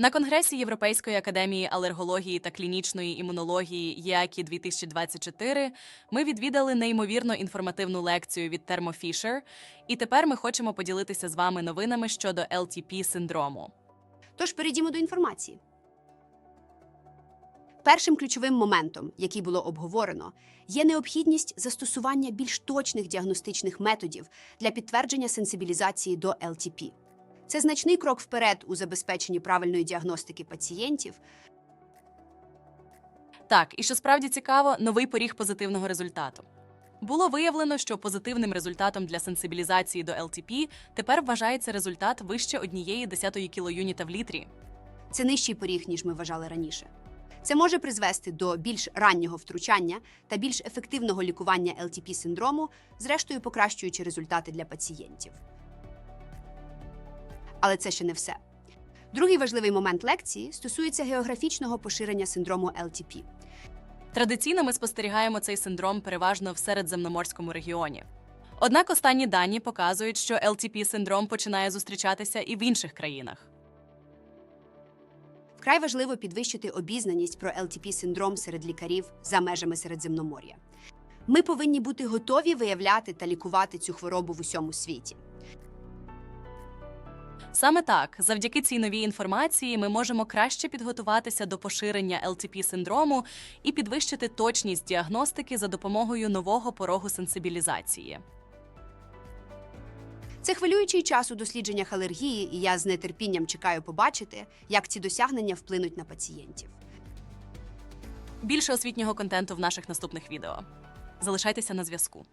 На конгресі Європейської академії алергології та клінічної імунології ЄАКІ 2024 ми відвідали неймовірно інформативну лекцію від Thermo Fisher, і тепер ми хочемо поділитися з вами новинами щодо LTP синдрому. Тож перейдімо до інформації. Першим ключовим моментом, який було обговорено, є необхідність застосування більш точних діагностичних методів для підтвердження сенсибілізації до ЛТП. Це значний крок вперед у забезпеченні правильної діагностики пацієнтів, Так, і що справді цікаво, новий поріг позитивного результату. Було виявлено, що позитивним результатом для сенсибілізації до LTP тепер вважається результат вище однієї десятої кілоюніта в літрі. Це нижчий поріг, ніж ми вважали раніше. Це може призвести до більш раннього втручання та більш ефективного лікування ЛТП синдрому, зрештою покращуючи результати для пацієнтів. Але це ще не все. Другий важливий момент лекції стосується географічного поширення синдрому ЛТП. Традиційно ми спостерігаємо цей синдром переважно в середземноморському регіоні. Однак останні дані показують, що LTP синдром починає зустрічатися і в інших країнах. Вкрай важливо підвищити обізнаність про ЛТП синдром серед лікарів за межами Середземномор'я. Ми повинні бути готові виявляти та лікувати цю хворобу в усьому світі. Саме так, завдяки цій новій інформації, ми можемо краще підготуватися до поширення LTP синдрому і підвищити точність діагностики за допомогою нового порогу сенсибілізації. Це хвилюючий час у дослідженнях алергії, і я з нетерпінням чекаю побачити, як ці досягнення вплинуть на пацієнтів. Більше освітнього контенту в наших наступних відео. Залишайтеся на зв'язку.